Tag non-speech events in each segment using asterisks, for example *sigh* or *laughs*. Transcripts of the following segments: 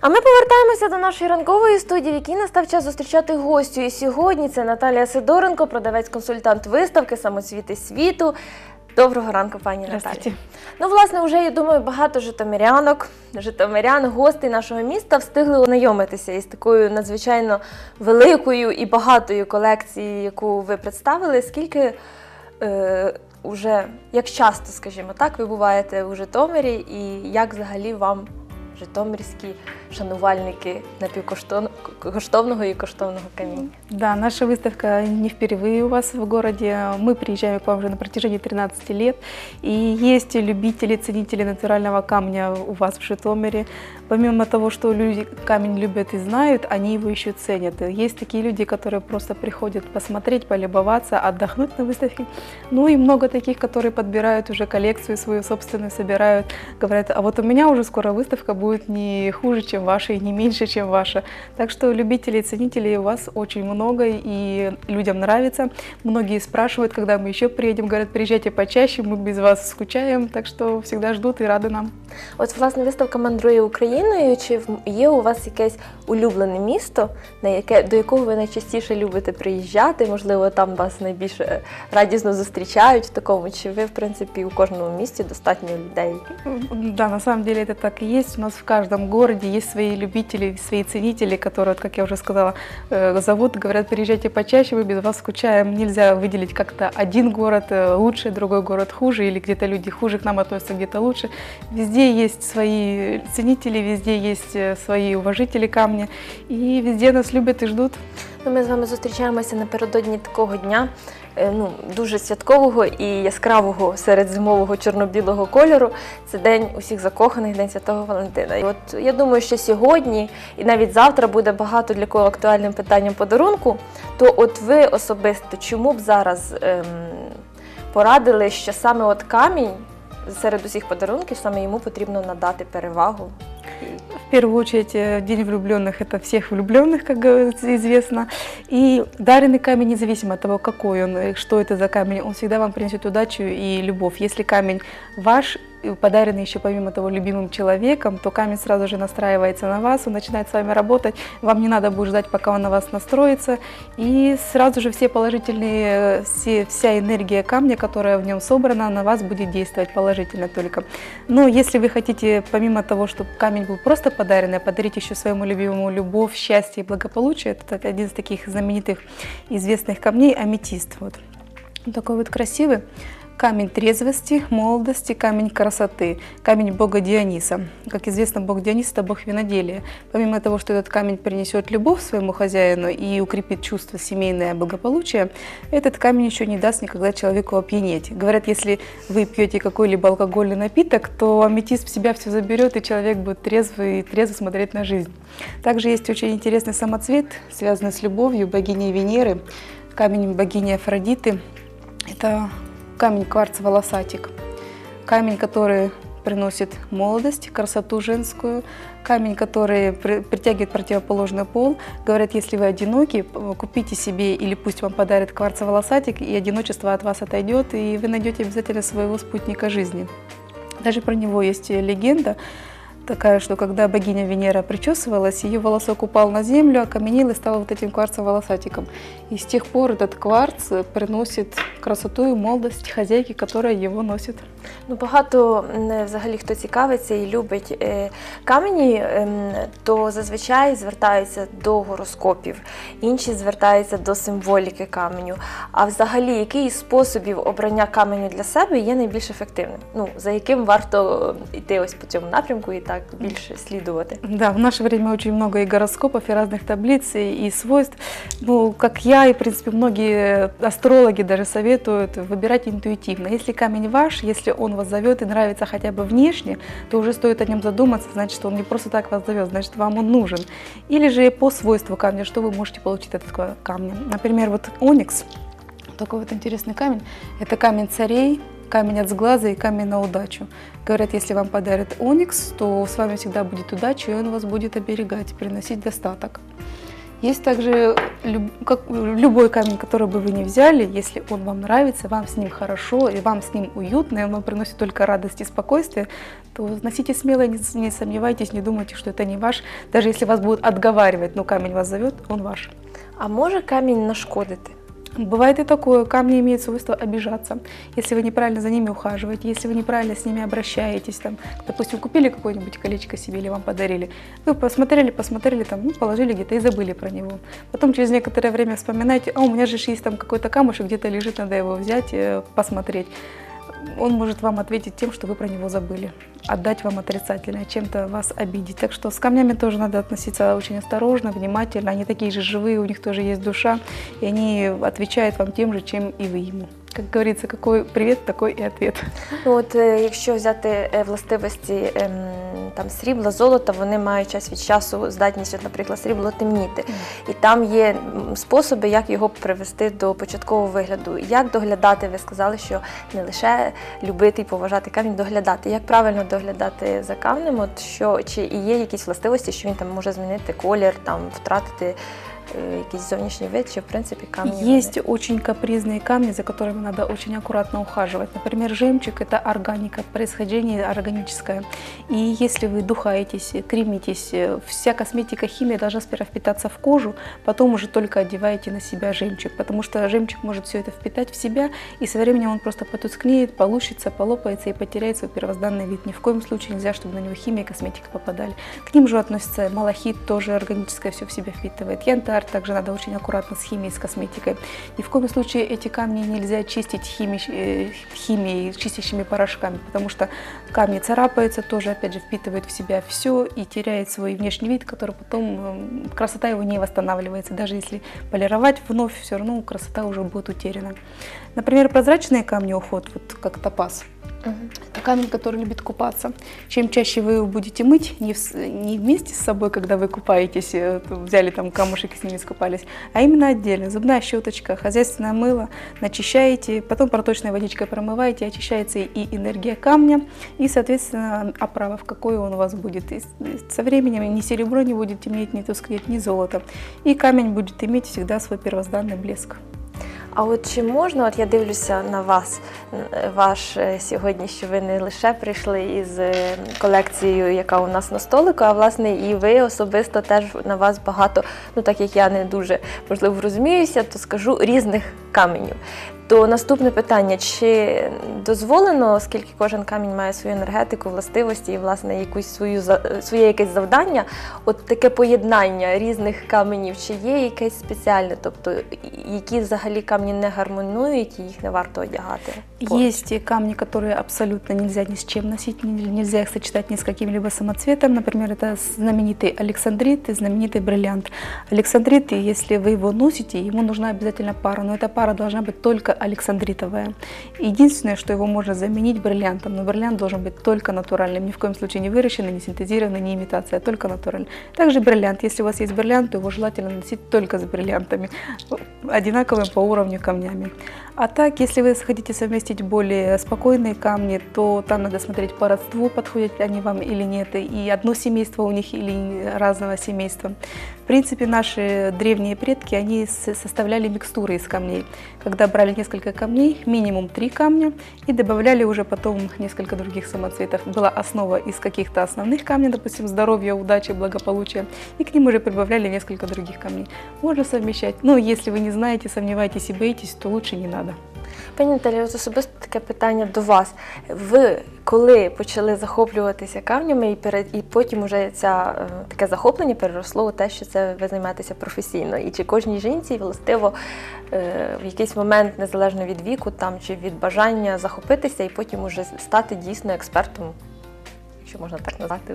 А ми повертаємося до нашої ранкової студії, в якій настав час зустрічати гостю. І сьогодні це Наталія Сидоренко, продавець-консультант виставки Самоцвіти світу. Доброго ранку, пані Наталі. Ну, власне, вже я думаю, багато житомирянок, житомирян, гостей нашого міста встигли ознайомитися із такою надзвичайно великою і багатою колекцією, яку ви представили. Скільки е, уже, як часто, скажімо так, ви буваєте у Житомирі, і як взагалі вам житомирські шанувальники напівкоштовного і коштовного каміння? Да, наша выставка не впервые у вас в городе. Мы приезжаем к вам уже на протяжении 13 лет. И есть любители, ценители натурального камня у вас в Житомире. Помимо того, что люди камень любят и знают, они его еще ценят. И Есть такие люди, которые просто приходят посмотреть, полюбоваться, отдохнуть на выставке. Ну и много таких, которые подбирают уже коллекцию свою собственную, собирают, говорят, а вот у меня уже скоро выставка будет не хуже, чем ваша, и не меньше, чем ваша. Так что любителей, ценителей у вас очень много, и людям нравится. Многие спрашивают, когда мы еще приедем, говорят, приезжайте почаще, мы без вас скучаем, так что всегда ждут и рады нам. От, власне, виставка мандрує Україною. Чи в- є у вас якесь улюблене місто, на яке до якого ви найчастіше любите приїжджати? Можливо, там вас найбільше е, радісно зустрічають в такому? Чи ви, в принципі, у кожному місті достатньо людей? Да, на самом деле это так и есть. У нас в каждом городе есть свои любители, свои ценители, которые, вот, как я уже сказала, э, зовут, говорят, приезжайте почаще, мы без вас скучаем. Нельзя выделить как-то один город э, лучше, другой город хуже, или где-то люди хуже к нам относятся, где-то лучше. Везде есть свои ценители, везде есть э, свои уважители камня, и везде нас любят и ждут. Ну, ми з вами зустрічаємося напередодні такого дня, е, ну, дуже святкового і яскравого серед зимового чорно-білого кольору. Це день усіх закоханих, День Святого Валентина. І от я думаю, що сьогодні і навіть завтра буде багато для кого актуальним питанням подарунку. То от ви особисто чому б зараз ем, порадили, що саме от камінь серед усіх подарунків саме йому потрібно надати перевагу? В первую очередь, э, День влюбленных – это всех влюбленных, как известно. И даренный камень, независимо от того, какой он, что это за камень, он всегда вам принесет удачу и любовь. Если камень ваш, подаренный еще помимо того любимым человеком, то камень сразу же настраивается на вас, он начинает с вами работать, вам не надо будет ждать, пока он на вас настроится, и сразу же все положительные, все, вся энергия камня, которая в нем собрана, на вас будет действовать положительно только. Но если вы хотите, помимо того, чтобы камень был просто подаренный, а подарить еще своему любимому любовь, счастье и благополучие, это один из таких знаменитых известных камней – аметист. Вот. Такой вот красивый. Камень трезвости, молодости, камень красоты, камень бога Диониса. Как известно, бог Дионис – это бог виноделия. Помимо того, что этот камень принесет любовь своему хозяину и укрепит чувство семейное благополучие, этот камень еще не даст никогда человеку опьянеть. Говорят, если вы пьете какой-либо алкогольный напиток, то аметист в себя все заберет, и человек будет трезвый и трезво смотреть на жизнь. Также есть очень интересный самоцвет, связанный с любовью богини Венеры, камень богини Афродиты. Это камень кварц-волосатик. Камень, который приносит молодость, красоту женскую. Камень, который при- притягивает противоположный пол. Говорят, если вы одиноки, купите себе или пусть вам подарит кварцеволосатик, и одиночество от вас отойдет, и вы найдете обязательно своего спутника жизни. Даже про него есть легенда такая, что когда богиня Венера причесывалась, ее волосок упал на землю, окаменел и стал вот этим кварцем-волосатиком. И с тех пор этот кварц приносит красоту и молодость хозяйки, которая его носит. Ну, багато м, взагалі хто цікавиться і любить е, камені, ем, то зазвичай звертаються до гороскопів, інші звертаються до символіки каменю. А взагалі, який із способів обрання каменю для себе є найбільш ефективним? Ну, за яким варто е, йти ось по цьому напрямку і так Більше слідувати? Да, в наше время очень много и гороскопов, и разных таблиц, и, свойств. Ну, как я и, в принципе, многие астрологи даже советуют выбирать интуитивно. Если камень ваш, если он вас зовет и нравится хотя бы внешне, то уже стоит о нем задуматься, значит, он не просто так вас зовет, значит, вам он нужен. Или же по свойству камня, что вы можете получить от этого камня. Например, вот оникс, такой вот интересный камень, это камень царей, камень от сглаза и камень на удачу. Говорят, если вам подарят оникс, то с вами всегда будет удача, и он вас будет оберегать, приносить достаток. Есть также люб- как- любой камень, который бы вы не взяли, если он вам нравится, вам с ним хорошо и вам с ним уютно, и он вам приносит только радость и спокойствие, то носите смело, не, не сомневайтесь, не думайте, что это не ваш. Даже если вас будут отговаривать, но камень вас зовет, он ваш. А може камінь нашкодити? Бывает и такое, камни имеют свойство обижаться. Если вы неправильно за ними ухаживаете, если вы неправильно с ними обращаетесь, там, допустим, купили какое-нибудь колечко себе или вам подарили, вы посмотрели, посмотрели, там, ну, положили где-то и забыли про него. Потом через некоторое время вспоминаете, а у меня же есть там какой-то камушек, где-то лежит, надо его взять, э, посмотреть. Он может вам ответить тем, что вы про него забыли, отдать вам отрицательное, чем-то вас обидеть. Так что с камнями тоже надо относиться очень осторожно, внимательно. Они такие же живые, у них тоже есть душа, и они отвечают вам тем же, чем и вы ему. Как говорится, какой привет, такой и ответ. Ну от якщо взяти е, властивості ем, там срібла, золота, вони мають час від часу здатність, наприклад, срібло темніти. І там є способи, як його привести до початкового вигляду. Як доглядати? Ви сказали, що не лише любити і поважати камінь, доглядати. Як правильно доглядати за камнем? От що чи є якісь властивості, що він там може змінити колір, там втратити якийсь зовнішній вид, чи в принципі камні вони- Есть очень капризные камни, за которыми надо очень аккуратно ухаживать. Например, жемчуг – это органика, происхождение органическое. И если вы духаетесь, кремитесь, э, вся косметика, химия должна сперва впитаться в кожу, потом уже только одеваете на себя жемчуг, потому что жемчуг может все это впитать в себя, и со временем он просто потускнеет, полущится, полопается и потеряет свой первозданный вид. Ни в коем случае нельзя, чтобы на него химия и косметика попадали. К ним же относится малахит, тоже органическое, все в себя впитывает. Янтарь также надо очень аккуратно с химией, с косметикой. Ни в коем случае эти камни нельзя чистить хими- э, химией, чистящими порошками, потому что камни царапаются, тоже опять же впитывает в себя все и теряет свой внешний вид, который потом, м, красота его не восстанавливается. Даже если полировать вновь, все равно красота уже будет утеряна. Например, прозрачные камни уход, вот как топаз. Это камень, который любит купаться. Чем чаще вы его будете мыть, не, в не вместе с собой, когда вы купаетесь, э, взяли там камушек и с ними искупались, а именно отдельно. Зубная щеточка, хозяйственное мыло, начищаете, потом проточной водичкой промываете, очищается и энергия камня, и, соответственно, оправа, в какой он у вас будет. И со временем ни серебро не будет темнеть, ни тускнеть, ни золото. И камень будет иметь всегда свой первозданный блеск. А от чи можна, от я дивлюся на вас, ваш е, сьогодні, що ви не лише прийшли із е, колекцією, яка у нас на столику, а власне і ви особисто теж на вас багато, ну так як я не дуже можливо розуміюся, то скажу різних каменів. То наступне питання: чи дозволено, оскільки кожен камінь має свою енергетику, властивості і власне якусь свою за- своє якесь завдання, от таке поєднання різних каменів, чи є якесь спеціальне, тобто які взагалі камні не гармонують і їх не варто одягати? поруч? Есть камни, которые абсолютно нельзя ни с чем носить, не- нельзя их сочетать ни с каким-либо самоцветом. Например, это знаменитый александрит и знаменитый бриллиант. Александрит, и если вы его носите, ему нужна обязательно пара, но эта пара должна быть только александритовая. Единственное, что его можно заменить бриллиантом, но бриллиант должен быть только натуральным, ни в коем случае не выращенный, не синтезированный, не имитация, а только натуральный. Также бриллиант, если у вас есть бриллиант, то его желательно носить только с бриллиантами, одинаковыми по уровню камнями. А так, если вы хотите совместить более спокойные камни, то там надо смотреть по родству, подходят они вам или нет, и одно семейство у них или разного семейства. В принципе, наши древние предки, они составляли микстуры из камней. Когда брали несколько камней, минимум три камня, и добавляли уже потом несколько других самоцветов. Была основа из каких-то основных камней, допустим, здоровья, удачи, благополучия, и к ним уже прибавляли несколько других камней. Можно совмещать, но если вы не знаете, сомневаетесь и боитесь, то лучше не надо. Пані Наталі, особисто таке питання до вас. Ви коли почали захоплюватися камнями, і перед і потім уже ця е, таке захоплення переросло у те, що це ви займаєтеся професійно? І чи кожній жінці властиво е, в якийсь момент, незалежно від віку, там чи від бажання захопитися, і потім уже стати дійсно експертом, якщо можна так назвати?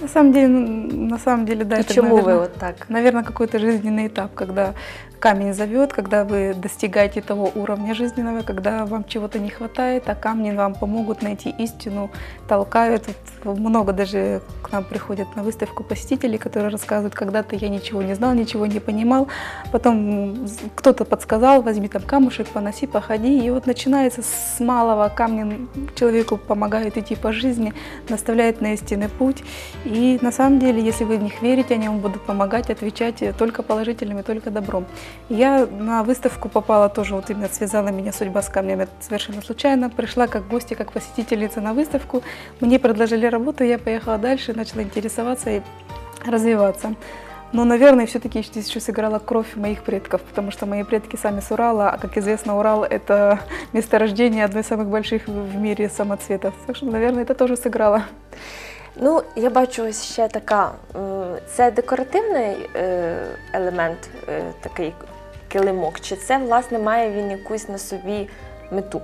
На самом деле, ну, на самом деле, да, і это, наверное, от так? наверное, какой-то жизненный этап, когда камень зовет, когда вы достигаете того уровня жизненного, когда вам чего-то не хватает, а камни вам помогут найти истину, толкают. Вот много даже к нам приходят на выставку посетителей, которые рассказывают, когда-то я ничего не знал, ничего не понимал, потом кто-то подсказал, возьми там камушек, поноси, походи, и вот начинается с малого камня человеку помогает идти по жизни, наставляет на истинный путь, и на самом деле, если вы в них верите, они вам будут помогать, отвечать только положительным и только добром. Я на выставку попала тоже, вот именно связала меня судьба с камнями совершенно случайно. Пришла как гостья, как посетительница на выставку. Мне предложили работу, я поехала дальше, начала интересоваться и развиваться. Но, наверное, все-таки здесь еще сыграла кровь моих предков, потому что мои предки сами с Урала, а, как известно, Урал – это *laughs* место рождения одной из самых больших в мире самоцветов. Так что, наверное, это тоже сыграло. Ну, я бачу ось ще така. Це декоративний е, елемент, е, такий килимок, чи це, власне, має він якусь на собі мету?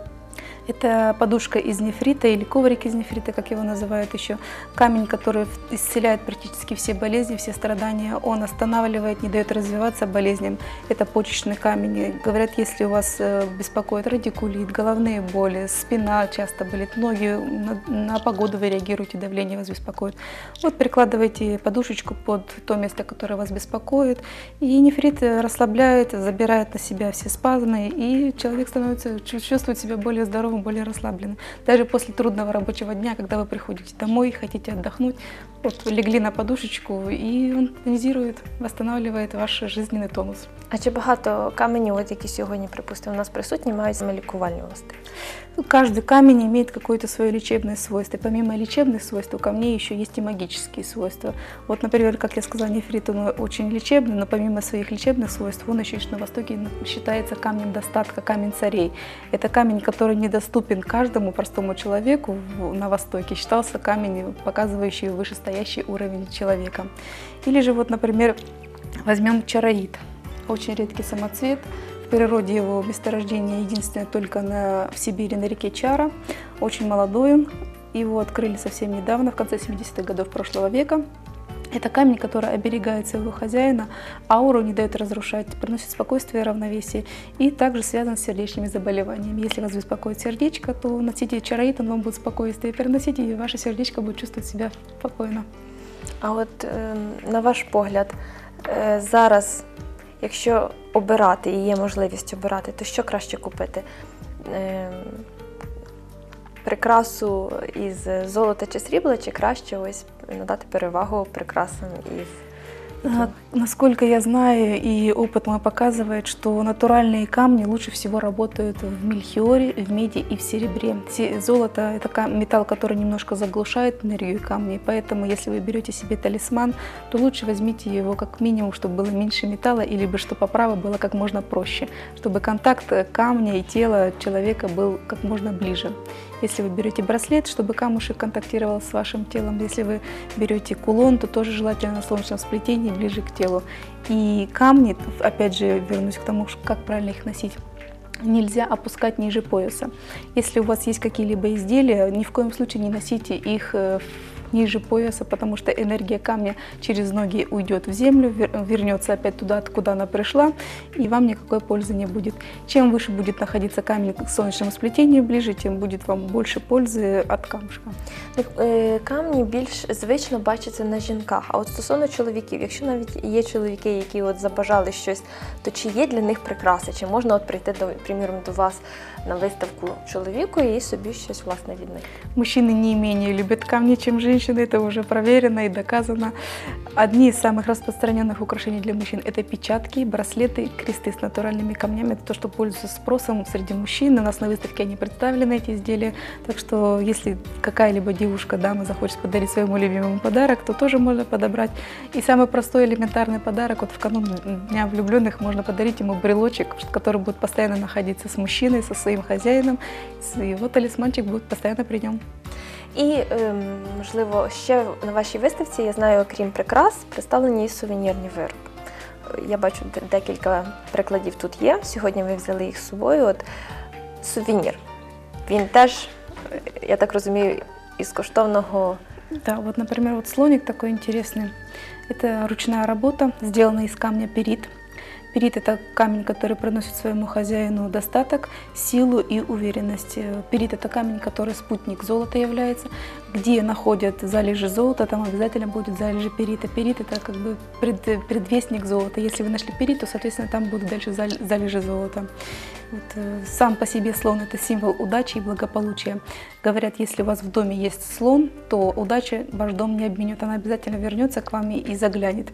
Это подушка из нефрита или коврик из нефрита, как его называют еще. Камень, который исцеляет практически все болезни, все страдания. Он останавливает, не дает развиваться болезням. Это почечный камень. Говорят, если у вас э, беспокоит радикулит, головные боли, спина часто болит, ноги, на, погоду вы реагируете, давление вас беспокоит. Вот прикладывайте подушечку под то место, которое вас беспокоит. И нефрит расслабляет, забирает на себя все спазмы, и человек становится, чувствует себя более здоровым здоровым, более расслабленным. Даже после трудного рабочего дня, когда вы приходите домой, хотите отдохнуть, вот легли на подушечку, и он тонизирует, восстанавливает ваш жизненный тонус. А чи багато каменів, от які сьогодні, припустимо, у нас присутні, мають саме лікувальні властивості? Ну, каждый камень имеет какое-то свое лечебное свойство. Помимо лечебных свойств, у камней еще есть и магические свойства. Вот, например, как я сказала, нефрит, он очень лечебный, но помимо своих лечебных свойств, он еще на Востоке считается камнем достатка, камень царей. Это камень, который недоступен каждому простому человеку на Востоке. Считался камень, показывающий вышестоящий уровень человека. Или же, вот, например, возьмем чароид. Очень редкий самоцвет, в природе его месторождение единственное только на, в Сибири на реке Чара. Очень молодой он. Его открыли совсем недавно, в конце 70-х годов прошлого века. Это камень, который оберегает своего хозяина, ауру не дает разрушать, приносит спокойствие и равновесие, и также связан с сердечными заболеваниями. Если вас беспокоит сердечко, то носите чароид, он вам будет спокойствие переносить, и ваше сердечко будет чувствовать себя спокойно. А от е, на ваш погляд, е, зараз Якщо обирати і є можливість обирати, то що краще купити? Ем, прикрасу із золота чи срібла, чи краще ось надати перевагу прикрасам із Насколько я знаю, и опыт мой показывает, что натуральные камни лучше всего работают в мельхиоре, в меди и в серебре. Золото – это металл, который немножко заглушает энергию камней, поэтому если вы берете себе талисман, то лучше возьмите его как минимум, чтобы было меньше металла, или бы чтобы оправа было как можно проще, чтобы контакт камня и тела человека был как можно ближе. Если вы берете браслет, чтобы камушек контактировал с вашим телом. Если вы берете кулон, то тоже желательно на солнечном сплетении ближе к телу. И камни, опять же, вернусь к тому, как правильно их носить нельзя опускать ниже пояса. Если у вас есть какие-либо изделия, ни в коем случае не носите их э, ниже пояса, потому что энергия камня через ноги уйдет в землю, вернется опять туда, откуда она пришла, и вам никакой пользы не будет. Чем выше будет находиться камень к солнечному сплетению ближе, тем будет вам больше пользы от камушка. Камні більш звично бачаться на жінках. А от стосовно чоловіків, якщо навіть є чоловіки, які от забажали щось, то чи є для них прикраси? Чи можна от прийти до приміром до вас на виставку чоловіку і собі щось власне від них? Мужчины не менее любят камни, чем женщины, это уже проверено и доказано. Одни из самых распространенных украшений для мужчин – это печатки, браслеты, кресты с натуральными камнями. Это то, что пользуется спросом среди мужчин. У нас на выставке они представлены, эти изделия. Так что, если какая-либо девушка, дама захочет подарить своему любимому подарок, то тоже можно подобрать. И самый простой элементарный подарок, вот в канун Дня влюбленных можно подарить ему брелочек, который будет постоянно находиться с мужчиной, со своим хозяином. И его талисманчик будет постоянно при нем. І, можливо, ще на вашій виставці, я знаю, окрім прикрас, представлені і сувенірні вироби. Я бачу, декілька прикладів тут є. Сьогодні ви взяли їх з собою. От Сувенір. Він теж, я так розумію, із коштовного. Да, вот, например, вот слоник такой интересный. Это ручная работа, сделана из камня перит. Перит – это камень, который приносит своему хозяину достаток, силу и уверенность. Перит – это камень, который спутник золота является. Где находят залежи золота, там обязательно будет залежи перита. Перит – это как бы пред- предвестник золота. Если вы нашли перит, то, соответственно, там будут дальше залежи золота. Вот, э, сам по себе слон – это символ удачи и благополучия. Говорят, если у вас в доме есть слон, то удача ваш дом не обменет, она обязательно вернется к вам и- заглянет.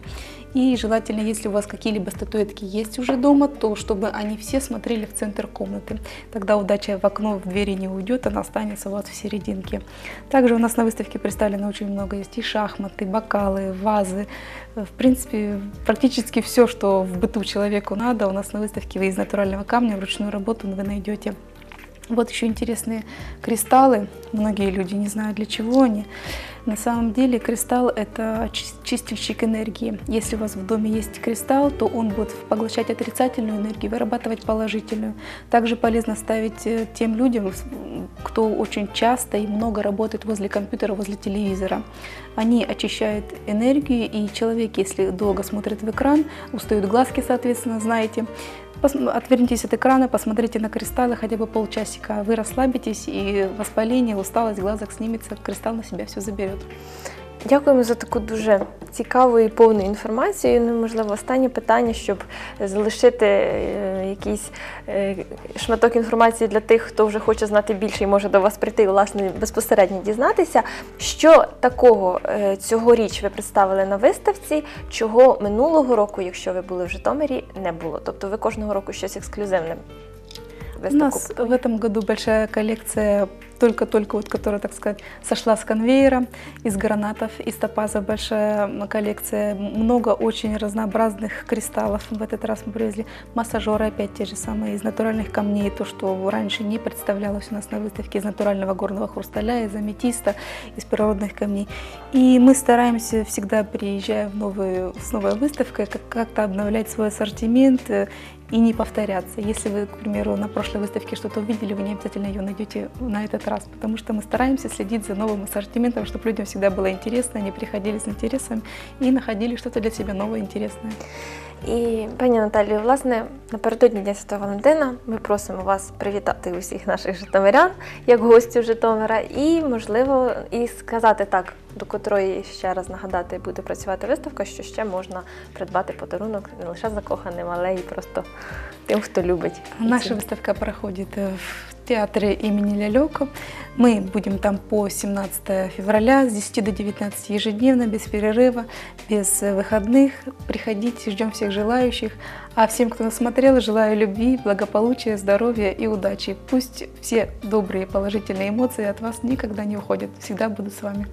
И желательно, если у вас какие-либо статуэтки есть уже дома, то чтобы они все смотрели в центр комнаты. Тогда удача в окно, в двери не уйдет, она останется у вас в серединке. Также у нас на выставке представлено очень много есть и шахматы, бокалы, вазы. В принципе, практически все, что в быту человеку надо, у нас на выставке вы из натурального камня вручную работу вы найдете. Вот еще интересные кристаллы. Многие люди не знают, для чего они. На самом деле кристалл – это чис- чистильщик энергии. Если у вас в доме есть кристалл, то он будет поглощать отрицательную энергию, вырабатывать положительную. Также полезно ставить э, тем людям, кто очень часто и много работает возле компьютера, возле телевизора. Они очищают энергию, и человек, если долго смотрит в экран, устают глазки, соответственно, знаете, Отвернитесь от экрана, посмотрите на кристаллы хотя бы полчасика. Вы расслабитесь, и воспаление, усталость глазок снимется, кристалл на себя все заберет. Дякуємо за таку дуже цікаву і повну інформацію. Ну, можливо, останнє питання, щоб залишити е, якийсь е, шматок інформації для тих, хто вже хоче знати більше і може до вас прийти власне безпосередньо дізнатися. Що такого е, цьогоріч ви представили на виставці, чого минулого року, якщо ви були в Житомирі, не було? Тобто ви кожного року щось ексклюзивне У нас в этом году большая коллекция, только-только вот, которая, так сказать, сошла с конвейера, из гранатов, из топаза большая коллекция, много очень разнообразных кристаллов. В этот раз мы привезли массажеры, опять те же самые, из натуральных камней, то, что раньше не представлялось у нас на выставке, из натурального горного хрусталя, из аметиста, из природных камней. И мы стараемся всегда, приезжая в новую, с новой выставкой, как- как-то обновлять свой ассортимент, и не повторяться. Если вы, к примеру, на прошлой выставке что-то увидели, вы не обязательно ее найдете на этот раз, потому что мы стараемся следить за новым ассортиментом, чтобы людям всегда было интересно, они приходили с интересом и находили что-то для себя новое, интересное. І пані Наталію, власне, напередодні Дня Святого Валентина ми просимо вас привітати усіх наших житомирян як гостів Житомира, і можливо і сказати так, до котрої ще раз нагадати буде працювати виставка, що ще можна придбати подарунок не лише закоханим, але й просто тим, хто любить. Наша ці- выставка проходит э, в театре имени Лялёка. Мы будем там по 17 февраля с 10 до 19 ежедневно, без перерыва, без э, выходных. Приходите, ждем всех желающих. А всем, кто нас смотрел, желаю любви, благополучия, здоровья и удачи. Пусть все добрые, положительные эмоции от вас никогда не уходят. Всегда будут с вами.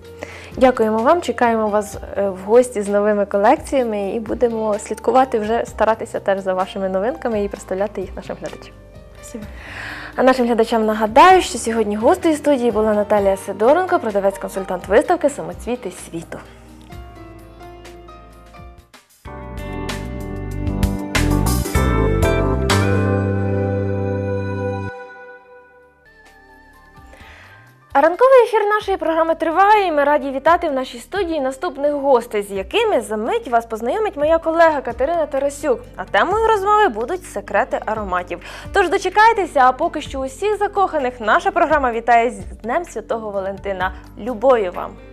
Дякуємо вам. Чекаємо вас е, в гості з новими колекціями і будемо слідкувати вже старатися теж за вашими новинками і представляти їх нашим глядачам. Спасибо. А нашим глядачам нагадаю, що сьогодні гостею студії була Наталія Сидоренко, продавець-консультант виставки Самоцвіти світу. Ранковий ефір нашої програми триває. і Ми раді вітати в нашій студії наступних гостей, з якими за мить вас познайомить моя колега Катерина Тарасюк. А темою розмови будуть секрети ароматів. Тож дочекайтеся, а поки що усіх закоханих наша програма вітає з Днем Святого Валентина. Любові вам!